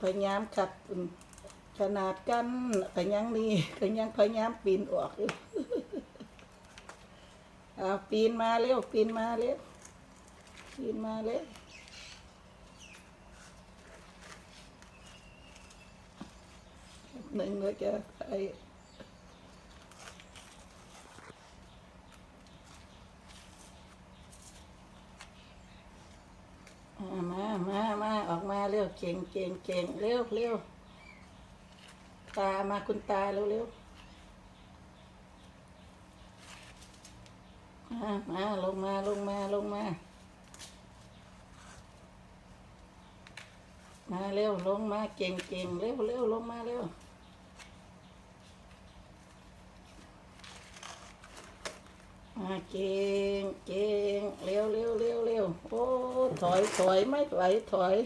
พยายามขัดขนาดกันก็ยังนี่ก็ยังพยายามปีนออกอยู่เอาปีนมาเร็วปีนมาเร็วปีนมาเร็วหนึ่งเราจะไปอ่ามา วเก่งเก่งเก่งเร็วเร็วตามาคุณตาเร็วเร็วมามาลงมาลงมาลงมา มาเร็วลงมาเก่งเก่งเร็วเร็วลงมาเร็วมาเก่งเก่งเร็วเร็วเร็วเร็ว โอ้ถอยถอยไม่ไหวถอย